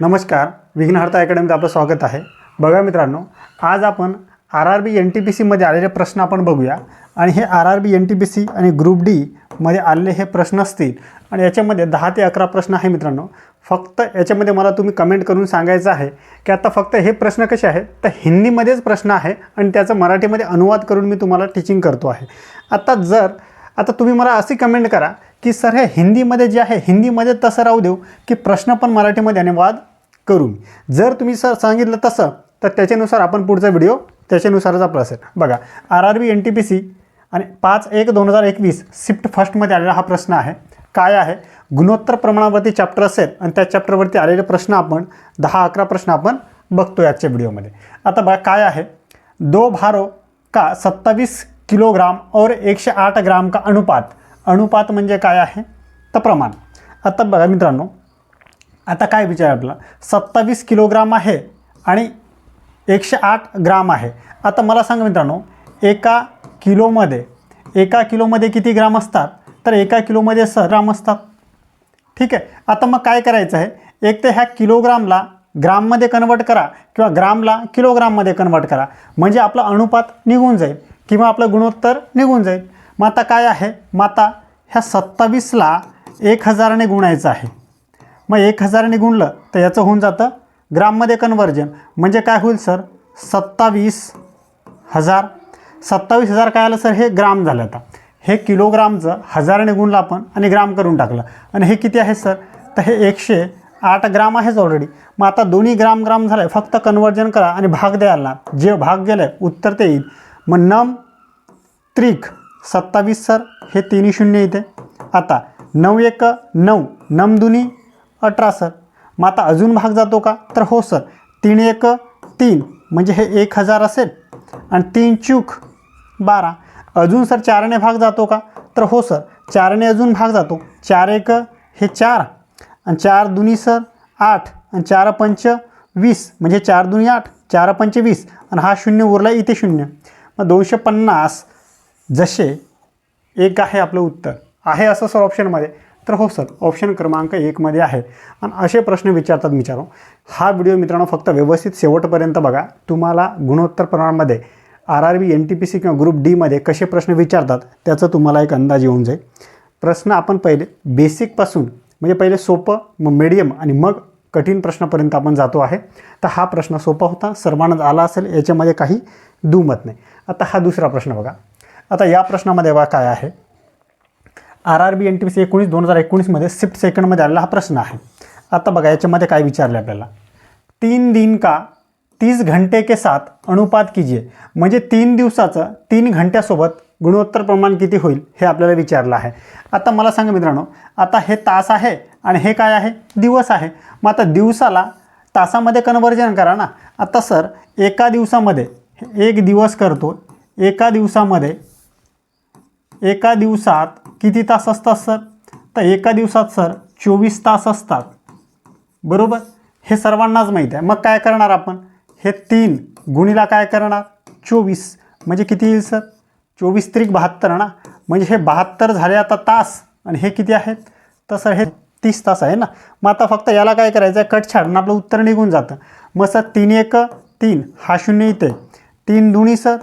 नमस्कार विघ्नहर्ता अकॅडमीत आपलं स्वागत आहे. बघा मित्रांनो आज आपण R R B N T P सीमध्ये आलेले प्रश्न आपण बघूया. आणि हे R R B N T P C आणि ग्रुप डीमध्ये आलेले हे प्रश्न असतील. आणि याच्यामध्ये दहा ते अकरा प्रश्न आहे मित्रांनो. फक्त याच्यामध्ये मला तुम्ही कमेंट करून सांगायचं आहे की आता फक्त हे प्रश्न कसे आहेत? तर हिंदीमध्येच प्रश्न आहे आणि त्याचा मराठीमध्ये अनुवाद करून मी तुम्हाला टीचिंग करतो आहे. आता जर आता तुम्ही मला अशी कमेंट करा की सर हे हिंदीमध्ये जे आहे हिंदीमध्ये तसं राहू देऊ की प्रश्न पण मराठीमध्ये अनुवाद करू जर तुम्ही सर सांगितलं तसं तर त्याच्यानुसार आपण पुढचा व्हिडिओ त्याच्यानुसारच आपला असेल बघा R R B N T P C आणि पाच एक दोन हजार एकवीस शिफ्ट फर्स्टमध्ये आलेला हा प्रश्न आहे. काय आहे? गुणोत्तर प्रमाणावरती चॅप्टर असेल आणि त्या चॅप्टरवरती आलेले प्रश्न आपण दहा अकरा प्रश्न आपण बघतो याच्या व्हिडिओमध्ये आता बघा काय आहे? दो भारो का सत्तावीस किलोग्राम और एकशे आठ ग्राम का अनुपात। अनुपात म्हणजे काय आहे? तर प्रमाण. आता बघा मित्रांनो आता काय विचार आपला? सत्तावीस किलोग्राम आहे आणि एकशे आठ ग्राम आहे. आता मला सांगा मित्रांनो एका किलोमध्ये एका किलोमध्ये किती ग्राम असतात? तर एका किलोमध्ये स ग्राम असतात. ठीक आहे? आता मग काय करायचं आहे? एक तर ह्या किलोग्रामला ग्राममध्ये कन्वर्ट करा किंवा ग्रामला किलोग्राममध्ये कन्वर्ट करा. म्हणजे आपला अनुपात निघून जाईल. किंवा आपलं गुणोत्तर निघून जाईल. मग आता काय आहे? मग आता ह्या सत्तावीसला एक हजाराने गुणायचं आहे. मग एक हजाराने गुणलं तर याचं होऊन जातं ग्राममध्ये कन्वर्जन म्हणजे काय होईल सर? सत्तावीस हजार. सत्तावीस हजार काय आलं सर? हे ग्राम झालं आता. हे किलोग्रामचं हजाराने गुणलं आपण आणि ग्राम करून टाकलं. आणि हे किती आहे सर? तर हे एकशे आठ ग्राम आहेच ऑलरेडी मग आता दोन्ही ग्राम ग्राम झालं आहे फक्त कन्वर्जन करा आणि भाग द्यायला. जे भाग गेलं आहे उत्तर ते येईल. मग नम त्रिक सत्तावीस सर हे तिन्ही शून्य इथे. आता नऊ एक नऊ नम दुनी अठरा सर. मग आता अजून भाग जातो का? तर हो सर तीन एक तीन म्हणजे हे एक हजार असेल. आणि तीन चूक बारा. अजून सर चारने भाग जातो का? तर हो सर चारने अजून भाग जातो. चार एक हे चार. आणि चार दुनी सर आठ. आणि चार पंच वीस. म्हणजे चार दुनी आठ चार पंच वीस. आणि हा शून्य उरला इथे शून्य. मग दोनशे पन्नास जसे एक आहे आपलं उत्तर. आहे असं सर ऑप्शनमध्ये तर हो सर ऑप्शन क्रमांक एकमध्ये आहे. आणि असे प्रश्न विचारतात विचारू हा व्हिडिओ मित्रांनो फक्त व्यवस्थित शेवटपर्यंत बघा. तुम्हाला गुणोत्तर प्रमाणामध्ये R R B N T P C किंवा ग्रुप डीमध्ये कसे प्रश्न विचारतात त्याचं तुम्हाला एक अंदाज येऊन जाईल. प्रश्न आपण पहिले बेसिकपासून म्हणजे पहिले सोपं मग मिडियम आणि मग कठीण प्रश्नापर्यंत आपण जातो आहे. तर हा प्रश्न सोपा होता. सर्वांनाच आला असेल याच्यामध्ये काही दुमत नाही. आता हा दुसरा प्रश्न बघा. आता या प्रश्नामध्ये बघा काय आहे. R R B N T P C एकोणीस दोन हजार एकोणीसमध्ये शिफ्ट सेकंडमध्ये आलेला हा प्रश्न आहे. आता बघा याच्यामध्ये काय विचारलं आपल्याला? तीन दिन का तीस घंटे के साथ अनुपात कीजिए. म्हणजे तीन दिवसाचं तीन घंट्यासोबत गुणोत्तर प्रमाण किती होईल हे आपल्याला विचारलं आहे. आता मला सांगा मित्रांनो आता हे तास आहे आणि हे काय आहे? दिवस आहे. मग आता दिवसाला तासामध्ये कन्वर्जन करा ना. आता सर एका दिवसामध्ये एक दिवस करतो. एका दिवसामध्ये एका दिवसात किती तास असतात सर? तर एका दिवसात सर चोवीस तास असतात. बरोबर? हे सर्वांनाच माहीत आहे. मग काय करणार आपण? हे तीन गुणीला काय करणार? चोवीस. म्हणजे किती येईल सर? चोवीस त्रिक बहात्तर ना? म्हणजे हे बहात्तर झाले आता तास. आणि हे किती आहेत? तर सर हे तीस तास आहे ना? मग आता फक्त याला काय करायचं आहे कट छाडून आपलं उत्तर निघून जातं. मग सर तीन एक तीन. हा शून्य इथे. तीन दुणी सर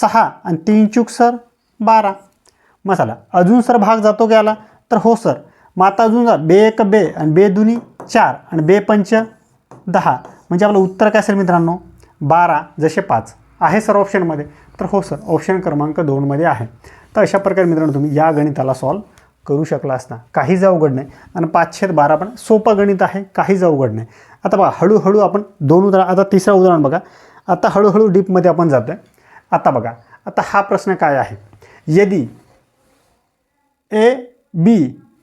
सहा आणि तीन चूक सर बारा. मसाला अजून सर भाग जातो की याला? तर हो सर मग आता अजून जा बे एक बे आणि बे दुनी चार आणि बे पंच दहा. म्हणजे आपलं उत्तर काय असेल मित्रांनो? बारा जसे पाच. आहे सर ऑप्शनमध्ये. तर हो सर ऑप्शन क्रमांक दोनमध्ये आहे. तर अशा प्रकारे मित्रांनो तुम्ही या गणिताला सॉल्व करू शकला असता. काहीच अवघड नाही. आणि पाचशे बारा पण सोपं गणित आहे. काहीच अवघड नाही. आता बघा हळूहळू आपण दोन उदाहरण आता तिसरं उदाहरण बघा. आता हळूहळू डीपमध्ये आपण जातो आहे आता बघा आता हा प्रश्न काय आहे? यदि ए बी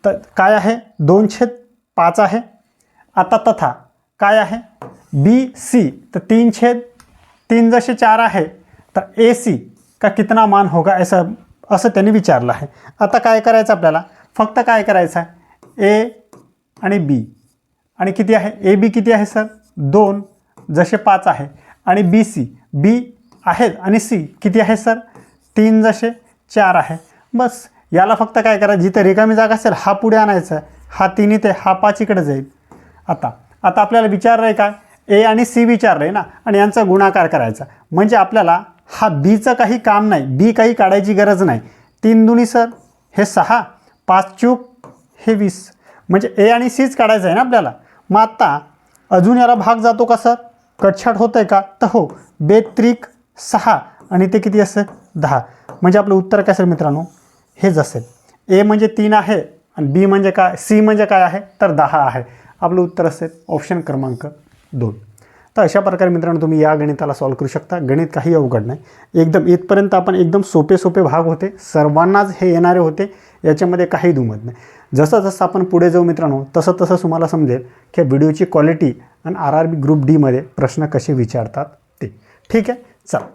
त काय आहे? दोन छेद पाच आहे. आता तथा काय आहे? बी सी तर तीन छेद तीन जसे चार आहे तर ए सी का कितना मान होगा असं असं त्यांनी विचारलं आहे. आता काय करायचं आपल्याला? फक्त काय करायचं आहे? ए आणि बी. आणि किती आहे? ए बी किती आहे सर? दोन. जसे पाच आहे. आणि बी सी बी आहेत आणि सी किती आहे सर तीन जसे चार आहे. बस याला फक्त काय करा जिथे रिकामी जागा असेल हा पुढे आणायचा आहे. हा तीन इथे हा पाच इकडे जाईल. आता आता आपल्याला विचारलं आहे काय? ए आणि सी विचारलं आहे ना? आणि यांचा गुणाकार करायचा. म्हणजे आपल्याला हा बीचं काही काम नाही. बी काही काढायची गरज नाही. तीन दुनी सर हे सहा पाच चूक हे वीस. म्हणजे ए आणि सीच काढायचं आहे ना आपल्याला? मग आत्ता अजून याला भाग जातो का सर कटछाट होतं आहे का? तर हो. बेत्रिक सहा आणि ते किती असेल दहा. म्हणजे आपलं उत्तर काय असेल मित्रांनो? हेच असेल. ए म्हणजे तीन आहे आणि बी म्हणजे काय? सी म्हणजे काय आहे? तर दहा आहे. आपलं उत्तर असेल ऑप्शन क्रमांक दोन. तर अशा प्रकारे मित्रांनो तुम्ही या गणिताला सॉल्व करू शकता. गणित काही अवघड नाही. एकदम इथपर्यंत आपण एकदम सोपे सोपे भाग होते. सर्वांनाच हे येणारे होते. याच्यामध्ये काही दुमत नाही. जसं जसं आपण पुढे जाऊ मित्रांनो तसं तसं तुम्हाला समजेल की व्हिडिओची क्वालिटी आणि आर आर बी ग्रुप डीमध्ये प्रश्न कसे विचारतात ते. ठीक आहे? चला.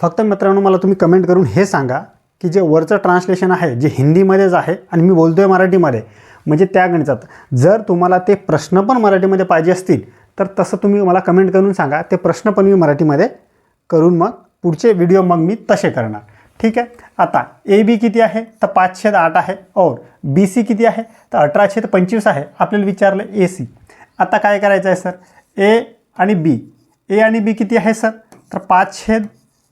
फक्त मित्रांनो मला तुम्ही कमेंट करून हे सांगा की जे वरचं ट्रान्सलेशन आहे जे हिंदीमध्येच आहे आणि मी बोलतो आहे मराठीमध्ये म्हणजे त्या गणितात. जर तुम्हाला ते प्रश्न पण मराठीमध्ये पाहिजे असतील तर तसं तुम्ही मला कमेंट करून सांगा. ते प्रश्न पण मी मराठीमध्ये करून मग पुढचे व्हिडिओ मग मी तसे करणार. ठीक आहे? आता ए बी किती आहे? तर पाचशे आठ आहे. और बी सी किती आहे? तर अठराशे पंचवीस आहे. आपल्याला विचारलं ए सी आता काय करायचं आहे सर? ए आणि बी ए आणि बी किती आहे सर? तर पाच छेद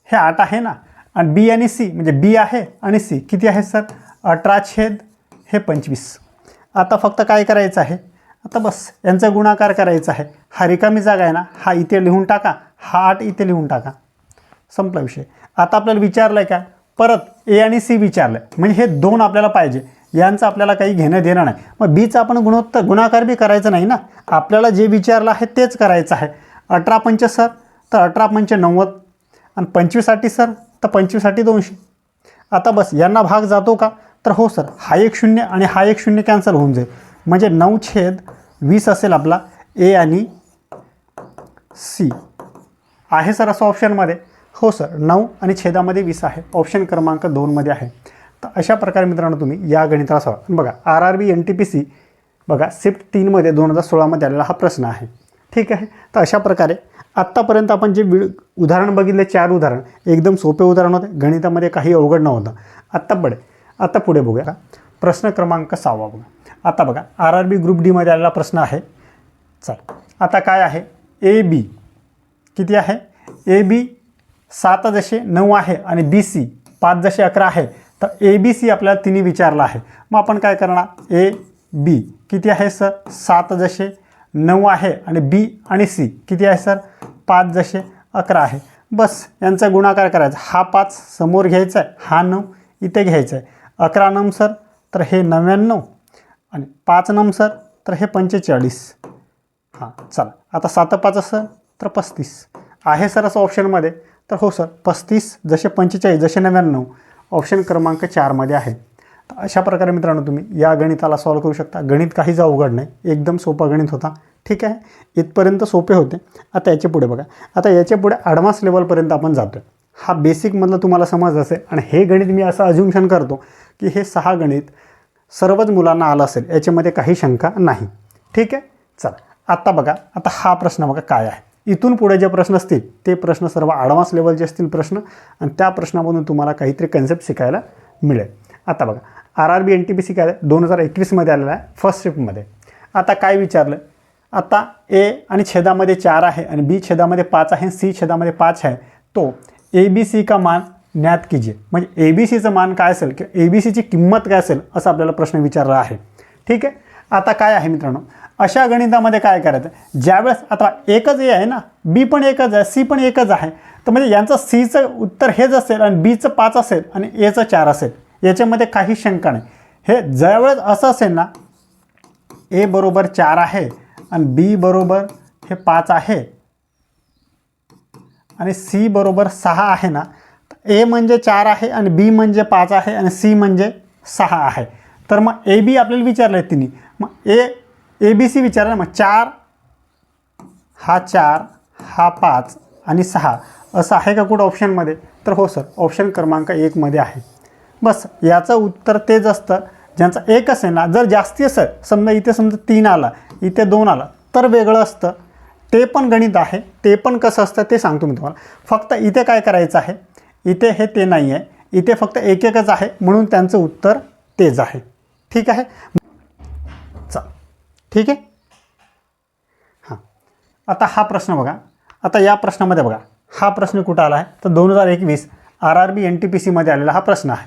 हे आठ आहे ना? आणि बी आणि सी म्हणजे बी आहे आणि सी किती आहे सर? अठरा छेद हे पंचवीस. आता फक्त काय करायचं आहे? आता बस यांचा गुणाकार करायचा आहे. हा रिकामी जागा आहे ना? हा इथे लिहून टाका. हा आठ इथे लिहून टाका. संपला विषय. आता आपल्याला विचारलं आहे काय परत ए आणि सी विचारलं आहे म्हणजे हे दोन आपल्याला पाहिजे. यांचं आपल्याला काही घेणं देणं नाही. मग बीचा आपण गुणोत्तर गुणाकार बी करायचं नाही ना? आपल्याला जे विचारलं आहे तेच करायचं आहे. अठरा पंच सर तर अठरा पंच नव्वद. आणि पंचवीससाठी सर तर पंचवीससाठी दोनशे. आता बस यांना भाग जातो का? तर हो सर हा एक शून्य आणि हा एक शून्य कॅन्सल होऊन जाईल. म्हणजे नऊ छेद वीस असेल आपला. ए आणि सी आहे सर असं ऑप्शनमध्ये हो सर नऊ आणि छेदामध्ये वीस आहे. ऑप्शन क्रमांक दोनमध्ये आहे. तर अशा प्रकारे मित्रांनो तुम्ही या गणिताला सोडा. बघा R R B N T P C बघा सिफ्ट तीनमध्ये दोन हजार सोळामध्ये आलेला हा प्रश्न आहे. ठीक आहे? तर अशा प्रकारे आत्तापर्यंत आपण जे वि उदाहरण बघितले चार उदाहरण एकदम सोपे उदाहरण होते. गणितामध्ये काही अवघड नव्हतं. आत्ता पुढे. आत्ता पुढे बघूया. प्रश्न क्रमांक सहावा बघा आता बघा आर आर बी ग्रुप डीमध्ये आलेला प्रश्न आहे. चल. आता काय आहे? ए बी किती आहे? ए बी सात जसे नऊ आहे आणि बी सी पाच जसे अकरा आहे. तर ए बी सी आपल्याला तिन्ही विचारला आहे. मग आपण काय करणार? ए बी किती आहे सर? सात जसे नऊ आहे आणि बी आणि सी किती आहे सर? पाच जसे अकरा आहे. बस यांचा गुणाकार करायचा. हा पाच समोर घ्यायचा आहे. हा नऊ इथे घ्यायचा आहे. अकरा नम सर? तर हे नव्याण्णव. आणि पाच नम सर? तर हे पंचेचाळीस. हां चला. आता सात पाच असं तर पस्तीस. आहे सर असं ऑप्शनमध्ये तर हो सर. पस्तीस जसे पंचेचाळीस जसे नव्याण्णव. ऑप्शन क्रमांक चारमध्ये आहे. तर अशा प्रकारे मित्रांनो तुम्ही या गणिताला सॉल्व करू शकता. गणित काहीच अवघड नाही. एकदम सोपा गणित होता. ठीक आहे? इथपर्यंत सोपे होते. आता याच्यापुढे बघा. आता याच्यापुढे ॲडव्हान्स लेवलपर्यंत आपण जातो आहे हा बेसिकमधलं तुम्हाला समज असेल. आणि हे गणित मी असं अज्युम्शन करतो की हे सहा गणित सर्वच मुलांना आलं असेल. याच्यामध्ये काही शंका नाही. ठीक आहे? चला. आत्ता बघा. आता हा प्रश्न बघा काय आहे. इथून पुढे जे प्रश्न असतील ते प्रश्न सर्व ॲडव्हान्स लेवलचे असतील प्रश्न. आणि त्या प्रश्नामधून तुम्हाला काहीतरी कन्सेप्ट शिकायला मिळेल. आता बघा R R B N T P C काय दोन हजार एकवीसमध्ये आलेला आहे फर्स्ट शिफ्टमध्ये आता काय विचारलं? आता ए आणि छेदामध्ये चार आहे आणि बी छेदामध्ये पाच आहे सी छेदामध्ये पाच आहे. तो ए बी सी का मान ज्ञात कीजिए. म्हणजे ए बी सीचं मान काय असेल किंवा ए बी सीची किंमत काय असेल असा आपल्याला प्रश्न विचारला आहे. ठीक आहे? आता काय आहे मित्रांनो? अशा गणितामध्ये काय करायचं? ज्यावेळेस आता एकच ए आहे ना बी पण एकच आहे सी पण एकच आहे तर म्हणजे यांचं सीचं उत्तर हेच असेल आणि बीचं पाच असेल आणि एचं चार असेल. याच्यामध्ये काही शंका नाही. हे ज्यावेळेस असं असेल ना ए बरोबर चार आहे आणि बी बरोबर हे पाच आहे आणि सी बरोबर सहा आहे ना ए म्हणजे चार आहे आणि बी म्हणजे पाच आहे आणि सी म्हणजे सहा आहे. तर मग ए बी आपल्याला विचारलं आहे तिने मग ए ए बी सी विचारलं मग. चार हा चार हा पाच आणि सहा. असं आहे का कुठं ऑप्शनमध्ये तर हो सर ऑप्शन क्रमांक एकमध्ये आहे. बस याचं उत्तर तेच असतं. ज्यांचा एक असेल ना जर जास्ती असेल समजा इथे समजा तीन आला इथे दोन आला तर वेगळं असतं. ते पण गणित आहे ते पण कसं असतं ते सांगतो मी तुम्हाला. फक्त इथे काय करायचं आहे? इथे हे ते नाही आहे इथे फक्त एक एकच आहे म्हणून त्यांचं उत्तर तेच आहे. ठीक आहे? ठीक आहे? हां. आता हा प्रश्न बघा. आता या प्रश्नामध्ये बघा. हा प्रश्न कुठं आला आहे? तर दोन हजार एकवीस R R B N T P सीमध्ये आलेला हा प्रश्न आहे.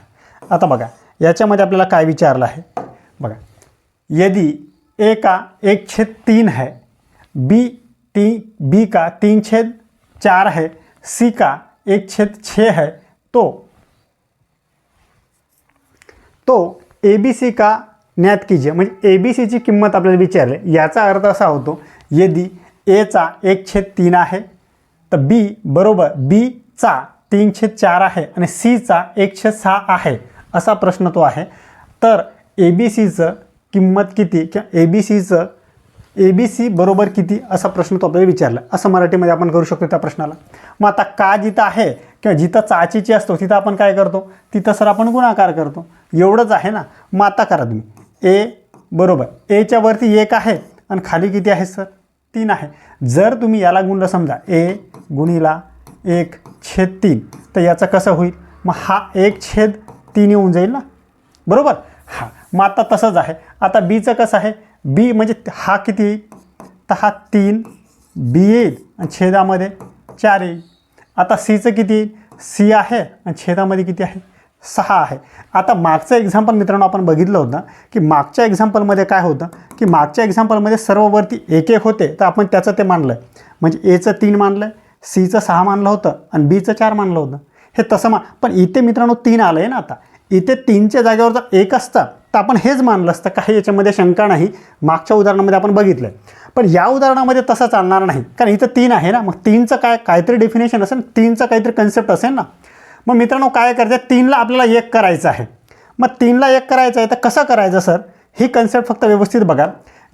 आता बघा याच्यामध्ये आपल्याला काय विचारलं आहे? बघा. यदि ए का एक छेद तीन है बी ती बी का तीन छेद चार है सी का एक छेद छः है तो तो ए बी सी का ज्ञात कीजिए. म्हणजे ए बी सीची किंमत आपल्याला विचारली. याचा अर्थ असा होतो यदि एचा एक छेद तीन आहे तर बी बरोबर बीचा तीन छेद चार आहे आणि सीचा एक छेद सहा आहे असा प्रश्न तो आहे. तर ए बी सीचं किंमत किती किंवा ए बी सीचं ए बी सी बरोबर किती असा प्रश्न तो आपल्याला विचारला. असं मराठीमध्ये आपण करू शकतो त्या प्रश्नाला. मग आता का जिथं आहे किंवा जिथं चाचीची असतो तिथं आपण काय करतो? तिथं सर आपण गुणाकार करतो. एवढंच आहे ना? मग आता करा तुम्ही. ए बरोबर. एच्या वरती एक आहे आणि खाली किती आहे सर? तीन आहे. जर तुम्ही याला गुणलं समजा ए गुणीला एक छेद तीन तर याचं कसं होईल? मग हा एक छेद तीन येऊन जाईल ना? बरोबर? हां. मग आता तसंच आहे. आता बीचं कसं आहे? बी म्हणजे हा किती येईल? तर हा तीन बी येईल आणि छेदामध्ये चार येईल. आता सीचं किती येईल? सी आहे आणि छेदामध्ये किती आहे? सहा आहे. आता मागचं एक्झाम्पल मित्रांनो आपण बघितलं होतं की मागच्या एक्झाम्पलमध्ये काय होतं की मागच्या एक्झाम्पलमध्ये सर्व वरती एक एक होते तर आपण त्याचं ते मानलं आहे म्हणजे एचं तीन मानलं आहे सीचं सहा मानलं होतं आणि बीचं चार मानलं होतं. हे तसं मा पण इथे मित्रांनो तीन आलं आहे ना आता. इथे तीनच्या जागेवर जर एक असतं तर आपण हेच मानलं असतं. काही याच्यामध्ये शंका नाही. मागच्या उदाहरणामध्ये आपण बघितलं पण या उदाहरणामध्ये तसं चालणार नाही. कारण इथं तीन आहे ना. मग तीनचं काय काहीतरी डेफिनेशन असेल तीनचं काहीतरी कन्सेप्ट असेल ना. मग मित्रांनो काय करायचं तीनला आपल्याला एक करायचं आहे. मग तीनला एक करायचं आहे तर कसं करायचं सर? ही कन्सेप्ट फक्त व्यवस्थित बघा.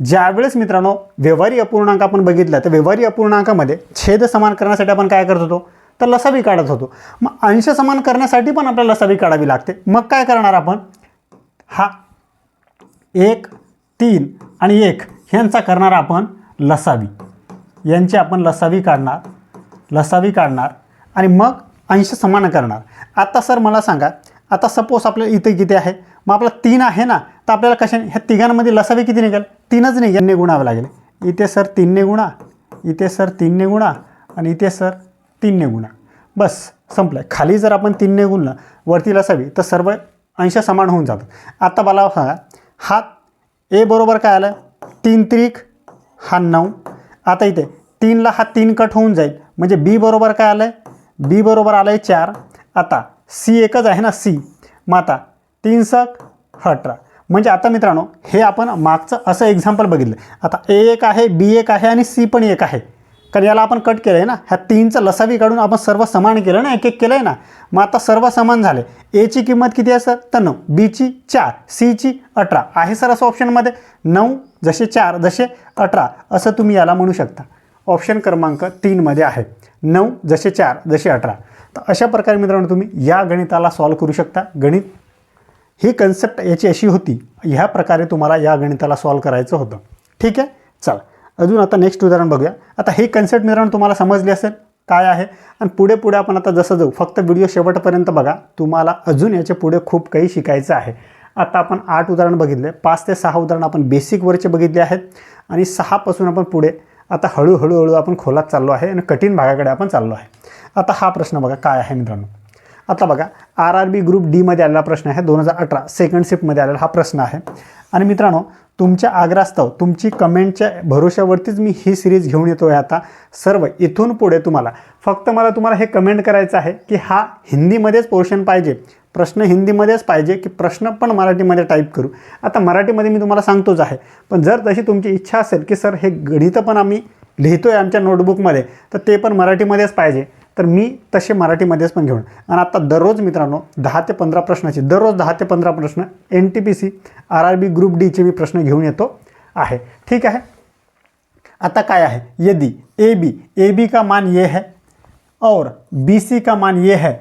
ज्यावेळेस मित्रांनो व्यवहारी अपूर्णांक आपण बघितला तर व्यवहारी अपूर्णांकामध्ये छेद समान करण्यासाठी आपण काय करत होतो? तर लसावी काढत होतो. मग अंश समान करण्यासाठी पण आपल्याला लसावी काढावी लागते. मग काय करणार आपण? हा एक तीन आणि एक ह्यांचा करणार आपण लसावी. यांची आपण लसावी काढणार लसावी काढणार आणि मग अंश समान करणार. आता सर मला सांगा आता सपोज आपल्याला इथे किती आहे? मग आपला तीन आहे ना तर आपल्याला कशा ह्या तिघांमध्ये लसावी किती निघेल? तीनच निघेल. ने गुणावं लागेल. इथे सर तीनने गुणा इथे सर तीनने गुणा आणि इथे सर तीनने गुणा. बस संपलं खाली जर आपण तीनने गुणलं वरती लसावी तर सर्व अंश समान होऊन जातात. आता मला सांगा हा ए बरोबर काय आलं? तीन त्रिक हा नऊ. आता इथे तीनला हा तीन कट होऊन जाईल. म्हणजे बी बरोबर काय आलं आहे बी बरोबर आलं आहे चार. आता सी एकच आहे ना सी. मग आता तीन सक अठरा. म्हणजे आता मित्रांनो हे आपण मागचं असं एक्झाम्पल बघितलं. आता ए एक आहे बी एक आहे आणि सी पण एक आहे. कारण याला आपण कट केलं आहे ना. ह्या तीनचं लसावी काढून आपण सर्व समान केलं ना एक एक केलं आहे ना. मग आता सर्व समान झाले. एची किंमत किती आहे सर? तर नऊ. बीची चार सीची अठरा. आहे सर असं ऑप्शनमध्ये नऊ जसे चार जसे अठरा. असं तुम्ही याला म्हणू शकता. ऑप्शन क्रमांक तीनमध्ये आहे. नऊ जसे चार जसे अठरा. तर अशा प्रकारे मित्रांनो तुम्ही या गणिताला सॉल्व करू शकता. गणित ही कन्सेप्ट याची अशी होती ह्या प्रकारे तुम्हाला या गणिताला सॉल्व करायचं होतं. ठीक आहे? चला. अजून आता नेक्स्ट उदाहरण बघूया. आता ही कन्सेप्ट मित्रांनो तुम्हाला समजली असेल काय आहे. आणि पुढे पुढे आपण आता जसं जाऊ फक्त व्हिडिओ शेवटपर्यंत बघा. तुम्हाला अजून याच्यापुढे खूप काही शिकायचं आहे. आता आपण आठ उदाहरण बघितले. पाच ते सहा उदाहरण आपण बेसिकवरचे बघितले आहेत. आणि सहापासून आपण पुढे आता हळूहळूहळू आपण खोलात चाललो आहे आणि कठीण भागाकडे आपण चाललो आहे. आता हा प्रश्न बघा काय आहे मित्रांनो? आता बघा आर आर बी ग्रुप डीमध्ये आलेला प्रश्न आहे. दोन हजार अठरा सेकंड शिफ्टमध्ये आलेला हा प्रश्न आहे. आणि मित्रांनो तुमच्या आग्रास्तव तुमची कमेंटच्या भरोश्यावरतीच मी ही सिरीज घेऊन येतो आहे आता. सर्व इथून पुढे तुम्हाला फक्त मला तुम्हाला हे कमेंट करायचं आहे की हा हिंदीमध्येच पोर्शन पाहिजे. प्रश्न हिंदीमध्येच पाहिजे की प्रश्न पण मराठीमध्ये टाईप करू. आता मराठीमध्ये मी तुम्हाला सांगतोच आहे पण जर तशी तुमची इच्छा असेल की सर हे गणितं पण आम्ही लिहितो आहे आमच्या नोटबुकमध्ये तर ते पण मराठीमध्येच पाहिजे. तर मी तसे मराठीमध्येच पण घेऊन. आणि आता दररोज मित्रांनो दहा ते पंधरा प्रश्नाचे दररोज दहा ते पंधरा प्रश्न N T P C R R B group डीचे मी प्रश्न घेऊन येतो आहे. ठीक आहे? आता काय आहे? यदि ए बी ए बी का मान ये है और बी सी का मान ये है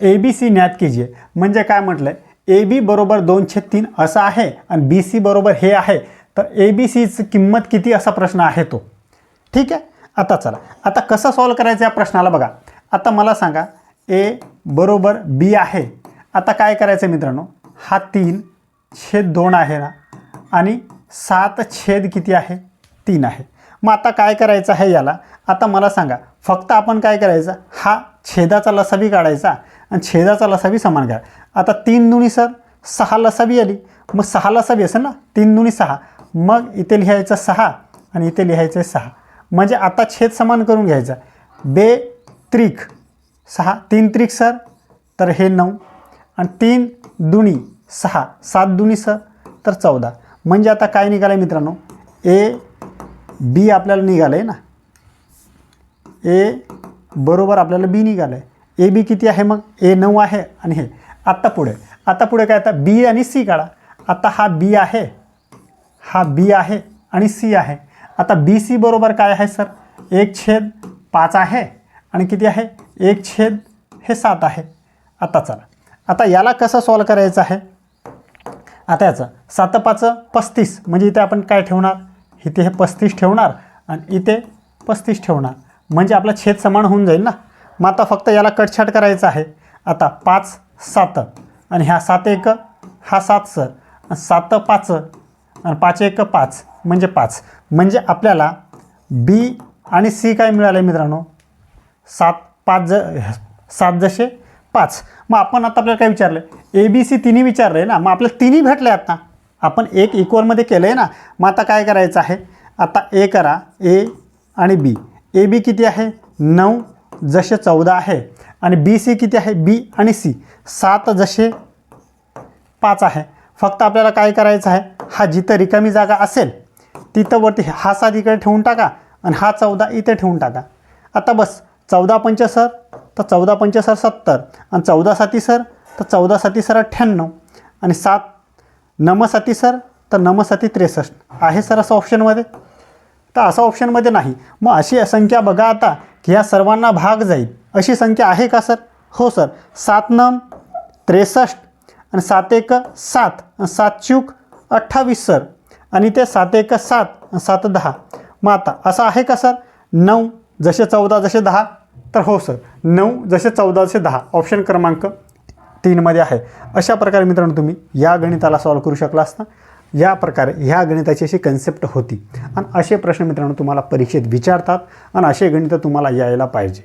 ए बी सी ज्ञात कीजिए. म्हणजे काय म्हटलं आहे ए बी बरोबर दोन छेद तीन असं आहे आणि बी सी बरोबर हे आहे. तर ए बी सीची किंमत किती असा प्रश्न आहे तो? ठीक आहे? आता चला. आता कसं सॉल्व करायचं या प्रश्नाला बघा. आता मला सांगा ए बरोबर बी आहे. आता काय करायचं मित्रांनो? हा तीन छेद दोन आहे ना? आणि सात छेद किती आहे? तीन आहे. मग आता काय करायचं आहे याला? आता मला सांगा फक्त आपण काय करायचं? हा छेदाचा लसाबी काढायचा आणि छेदाचा लसाबी समान करा आता तीन दुनी सर सहा लसाबी आली. मग सहा लसाबी असेल ना? तीन दुनी सहा. मग इथे लिहायचं सहा आणि इथे लिहायचं सहा. म्हणजे आता छेद समान करून घ्यायचा. बे त्रिक. सहा तीन त्रिक सर तर हे नऊ. आणि तीन दुनी सहा. सात दुनी सर तर चौदा. म्हणजे आता काय निघालं आहे मित्रांनो? ए बी आपल्याला निघालं आहे ना? ए बरोबर आपल्याला बी निघालं आहे ए बी किती आहे मग? ए नऊ आहे आणि हे. आत्ता पुढे. आता पुढे काय आता? बी आणि सी काढा. आता हा बी आहे. हा बी आहे आणि सी आहे. आता बी सी बरोबर काय आहे सर? एक छेद पाच आहे. आणि किती आहे? एक छेद हे सात आहे. आता चला. आता याला कसं सॉल्व करायचं आहे? आता याचं. सात पाच पस्तीस. म्हणजे इथे आपण काय ठेवणार? इथे हे पस्तीस ठेवणार आणि इथे पस्तीस ठेवणार. म्हणजे आपला छेद समान होऊन जाईल ना? मग आता फक्त याला कटछाट करायचं आहे. आता पाच सात. आणि ह्या सात एक हा सात सर सात पाच. आणि पाच एक पाच. म्हणजे पाच. म्हणजे आपल्याला बी आणि सी काय मिळालं आहे मित्रांनो? सात पाच ज सात जसे पाच. मग आपण आता आपल्याला काय विचारलं ए बी सी तिन्ही विचारलं आहे ना? मग आपल्याला तिन्ही भेटले आता. आपण एक इक्वलमध्ये केलं आहे ना? मग आता काय करायचं आहे? आता ए करा. ए आणि बी ए बी किती आहे? नऊ. जसे चौदा आहे आणि बी सी किती आहे? बी आणि सी सात जसे पाच आहे. फक्त आपल्याला काय करायचं आहे? हा जिथं रिकामी जागा असेल तिथं वरती हा सात इकडे ठेवून टाका आणि हा चौदा इथे ठेवून टाका. आता बस चौदा पंच सर तर चौदा पंच सर सत्तर आणि चौदा साती सर तर चौदा साती सर अठ्ठ्याण्णव आणि सात नमसाती सर तर नमसाती त्रेसष्ट. आहे सर असं ऑप्शनमध्ये तर असं ऑप्शनमध्ये नाही. मग अशी संख्या बघा आता. की ह्या सर्वांना भाग जाईल. अशी संख्या आहे का सर? हो सर. सात नम त्रेसष्ट आणि सात एक सात सात चूक अठ्ठावीस सर. आणि ते सात एक सात सात दहा. मग आता असं आहे का सर? नऊ जसे चौदा जसे दहा? तर हो सर. नऊ जसे चौदा जसे दहा. ऑप्शन क्रमांक तीनमध्ये आहे. अशा प्रकारे मित्रांनो तुम्ही या गणिताला सॉल्व करू शकला असता. या प्रकारे ह्या गणिताची अशी कन्सेप्ट होती. आणि असे प्रश्न मित्रांनो तुम्हाला परीक्षेत विचारतात आणि असे गणितं तुम्हाला यायला पाहिजे.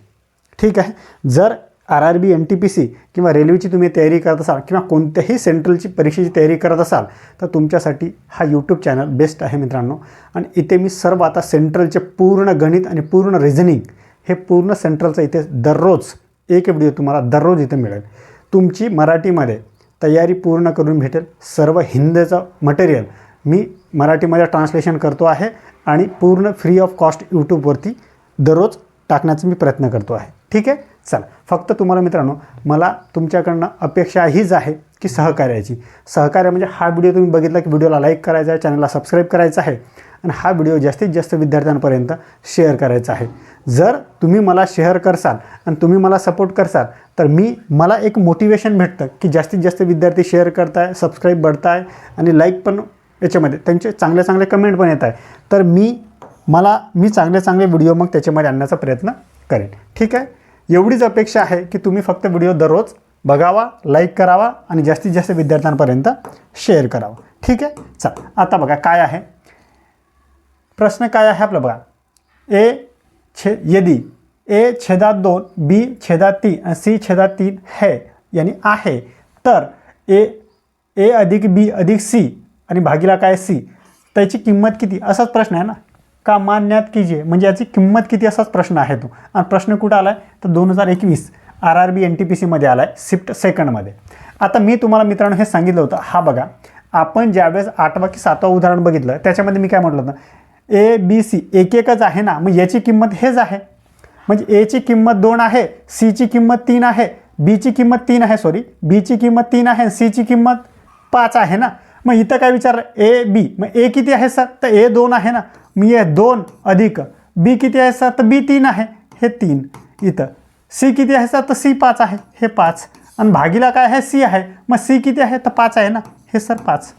ठीक आहे? जर R R B N T P C किंवा रेल्वेची तुम्ही तयारी करत असाल किंवा कोणत्याही सेंट्रलची परीक्षेची तयारी करत असाल तर तुमच्यासाठी हा यूट्यूब चॅनल बेस्ट आहे मित्रांनो. आणि इथे मी सर्व आता सेंट्रलचे पूर्ण गणित आणि पूर्ण रिझनिंग हे पूर्ण सेंट्रलचं इथे दररोज एक व्हिडिओ तुम्हाला दररोज इथे मिळेल. तुमची मराठीमध्ये तयारी पूर्ण करून भेटेल. सर्व हिंदीचं मटेरियल मी मराठीमध्ये ट्रान्सलेशन करतो आहे आणि पूर्ण फ्री ऑफ कॉस्ट यूट्यूबवरती दररोज टाकण्याचा मी प्रयत्न करतो आहे. ठीक आहे? चला. फक्त तुम्हाला मित्रांनो मला तुमच्याकडनं अपेक्षा हीच आहे की सहकार्याची. सहकार्य म्हणजे हा व्हिडिओ तुम्ही बघितला की व्हिडिओला लाईक करायचा आहे चॅनलला सबस्क्राईब करायचा आहे. आणि हा व्हिडिओ जास्तीत जास्त विद्यार्थ्यांपर्यंत शेअर करायचा आहे. जर तुम्ही मला शेअर करसाल आणि तुम्ही मला सपोर्ट करसाल तर मी मला एक मोटिवेशन भेटतं की जास्तीत जास्त विद्यार्थी शेअर करताय सबस्क्राईब बढताय आणि लाईक पण याच्यामध्ये त्यांचे चांगले चांगले कमेंट पण येत आहे तर मी मला मी चांगले चांगले व्हिडिओ मग त्याच्यामध्ये आणण्याचा प्रयत्न करेन. ठीक आहे? एवढीच अपेक्षा आहे की तुम्ही फक्त व्हिडिओ दररोज बघावा लाईक करावा आणि जास्तीत जास्त विद्यार्थ्यांपर्यंत शेअर करावा. ठीक आहे? चला आता बघा काय आहे. प्रश्न काय आहे आपला बघा. ए छे यदि ए छेदात दोन बी छेदात तीन आणि सी छेदात तीन है यानी आहे तर ए ए अधिक बी अधिक सी आणि भागीला काय सी? त्याची किंमत किती? असाच प्रश्न आहे ना? का मान्यात कीजिए म्हणजे याची किंमत किती असाच प्रश्न आहे तो. आणि प्रश्न कुठं आला आहे तर दोन हजार एकवीस R R B N T P सीमध्ये आला आहे शिफ्ट सेकंडमध्ये आता मी तुम्हाला मित्रांनो हे सांगितलं होतं. हा बघा आपण ज्यावेळेस आठवा की सातवा उदाहरण बघितलं त्याच्यामध्ये मी काय म्हटलं होतं? ए बी सी एक एकच आहे ना मग याची किंमत हेच आहे. म्हणजे एची किंमत दोन आहे सीची किंमत तीन आहे बीची किंमत तीन आहे सॉरी बीची किंमत तीन आहे सीची किंमत पाच आहे ना. मग इथं काय विचार ए बी मग ए किती आहे सर? तर ए दोन आहे ना. मी ए दोन अधिक बी किती आहे सर? तर बी तीन आहे. हे तीन इथं. सी किती आहे सर? तर सी पाच आहे. हे पाच. आणि भागीला काय आहे? सी आहे. मग सी किती आहे? तर पाच आहे ना. हे सर पाच.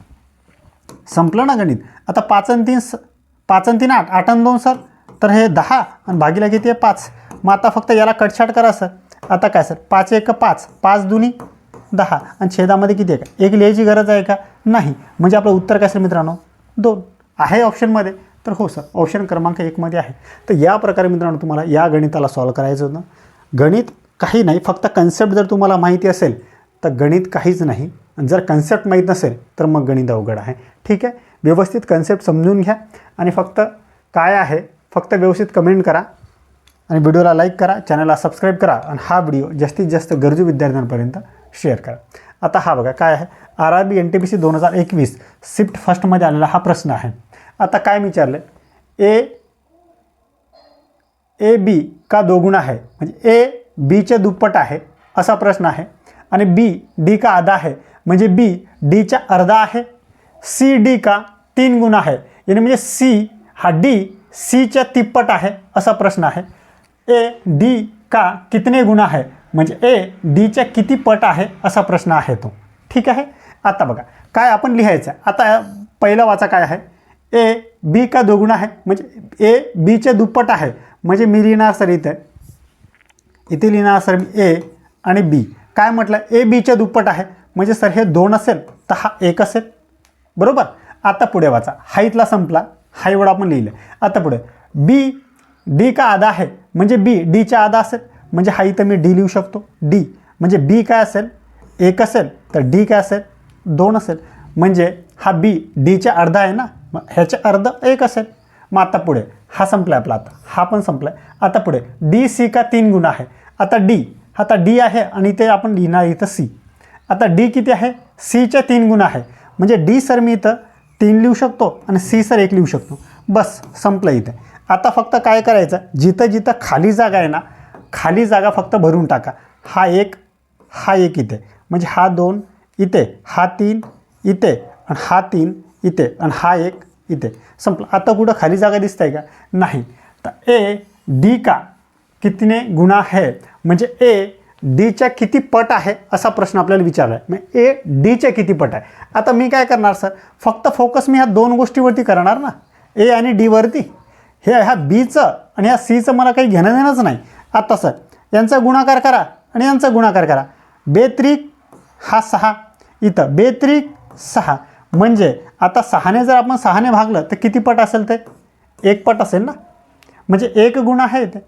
संपलं ना गणित? आता पाच आणि तीन स पाच आणि तीन आठ आठ आणि दोन सर. तर हे दहा आणि भागीला किती आहे? पाच. मग आता फक्त याला कटछाट करा सर. आता काय सर? पाच एक पाच. पाच दुनी दहा. आणि छेदामध्ये किती आहे का? एक लिहायची गरज आहे का? नाही. म्हणजे आपलं उत्तर काय सर मित्रांनो? दोन. आहे ऑप्शनमध्ये. तर हो सर. ऑप्शन क्रमांक एकमध्ये आहे. तर या प्रकारे मित्रांनो तुम्हाला या गणिताला सॉल्व करायचं होतं. गणित काही नाही फक्त कन्सेप्ट जर तुम्हाला माहिती असेल तर गणित काहीच नाही. आणि जर कन्सेप्ट माहीत नसेल तर मग गणित अवघड आहे. ठीक आहे? व्यवस्थित कन्सेप्ट समजून घ्या. आणि फक्त काय आहे फक्त व्यवस्थित कमेंट करा. आणि व्हिडिओला लाईक करा चॅनलला सबस्क्राईब करा. आणि हा व्हिडिओ जास्तीत जास्त गरजू विद्यार्थ्यांपर्यंत शेअर करा. आता हा बघा काय आहे? R R B N T P C दोन हजार एकवीस शिफ्ट फर्स्टमध्ये आलेला हा प्रश्न आहे. आता काय विचारलं? ए ए बी का दोगुण आहे? म्हणजे ए बीचे दुप्पट आहे असा प्रश्न आहे. आणि बी डी का आधा आहे? म्हणजे बी डीच्या अर्धा आहे. सी डी का तीन गुण आहे? याने म्हणजे सी हा डी सीच्या तिप्पट आहे असा प्रश्न आहे. ए डी का कितने गुण आहे? म्हणजे ए डीच्या किती पट आहे असा प्रश्न आहे तो. ठीक आहे? आता बघा काय आपण लिहायचं? आहे आता पहिला वाचा काय आहे? ए बी का दोगुण आहे? म्हणजे ए बीचे दुप्पट आहे. म्हणजे मी लिहिणार सर इथे. इथे लिहिणार सर मी ए आणि बी काय म्हटलं? ए बीच्या दुप्पट आहे. म्हणजे सर हे दोन असेल तर हा एक असेल. बरोबर? आता पुढे वाचा. हा इथला संपला. हा एवढा आपण लिहिलं. आता पुढे. बी डी का आधा आहे? म्हणजे बी डीच्या आधा असेल. म्हणजे हा इथं मी डी लिहू शकतो. डी म्हणजे बी काय असेल? एक असेल. तर डी काय असेल? दोन असेल. म्हणजे हा बी डीच्या अर्धा आहे ना? मग ह्याच्या अर्ध एक असेल. मग आता पुढे. हा संपला आपला आता. हा पण संपला आहे आता पुढे. डी सी का तीन गुण आहे? आता डी आता डी आहे आणि ते आपण लिहिणार इथं सी. आता डी किती आहे? सीच्या तीन गुण आहे. म्हणजे डी सर मी इथं तीन लिहू शकतो आणि सी सर एक लिहू शकतो. बस संपलं इथे. आता फक्त काय करायचं? जिथं जिथं खाली जागा आहे ना खाली जागा फक्त भरून टाका. हा एक हा एक इथे. म्हणजे हा दोन इथे हा तीन इथे आणि हा तीन इथे आणि हा एक इथे. संपलं. आता कुठं खाली जागा दिसत आहे का? नाही. तर ए डी का? कितने गुणा है? म्हणजे ए डीच्या किती पट आहे असा प्रश्न आपल्याला विचारला आहे मग ए डीच्या किती पट आहे? आता मी काय करणार सर? फक्त फोकस मी ह्या दोन गोष्टीवरती करणार ना. ए आणि डीवरती हे ह्या बीचं आणि ह्या सीचं मला काही घेणं देणंच नाही. आता सर यांचा गुणाकार करा आणि यांचा गुणाकार करा. बेत्रिक हा सहा. इथं बेत्रिक सहा. म्हणजे आता सहाने जर आपण सहाने भागलं तर किती पट असेल ते? एक पट असेल ना? म्हणजे एक गुण आहे इथे.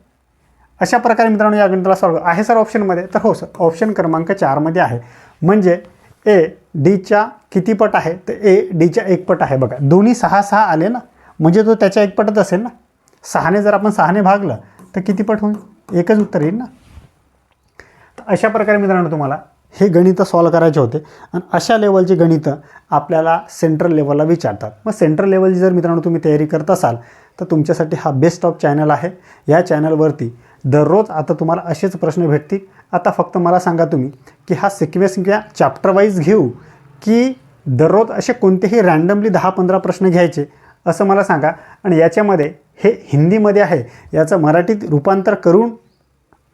अशा प्रकारे मित्रांनो या गणिताला सॉल्व आहे सर ऑप्शनमध्ये तर हो सर ऑप्शन क्रमांक चारमध्ये आहे. म्हणजे ए डीच्या किती पट आहे? तर ए डीच्या एक पट आहे. बघा दोन्ही सहा सहा आले ना म्हणजे तो त्याच्या एक पटच असेल ना. सहाने जर आपण सहाने भागलं तर किती पट होईल? एकच उत्तर येईल ना. तर अशा प्रकारे मित्रांनो तुम्हाला हे गणितं सॉल्व करायचे होते. आणि अशा लेवलची गणितं आपल्याला सेंट्रल लेवलला विचारतात. मग सेंट्रल लेवलची जर मित्रांनो तुम्ही तयारी करत असाल तर तुमच्यासाठी हा बेस्ट ऑफ चॅनल आहे. या चॅनलवरती दररोज आता तुम्हाला असेच प्रश्न भेटतील. आता फक्त मला सांगा तुम्ही की हा सिक्वेन्स किंवा चॅप्टरवाईज घेऊ की दररोज असे कोणतेही रँडमली दहा पंधरा प्रश्न घ्यायचे असं मला सांगा. आणि याच्यामध्ये हे हिंदीमध्ये आहे याचं मराठीत रूपांतर करून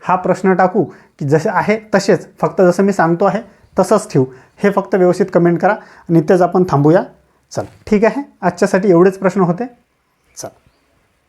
हा प्रश्न टाकू की जसे आहे तसेच. फक्त जसं मी सांगतो आहे तसंच ठेवू. हे फक्त व्यवस्थित कमेंट करा. आणि आपण थांबूया. चल ठीक आहे? आजच्यासाठी एवढेच प्रश्न होते. चल.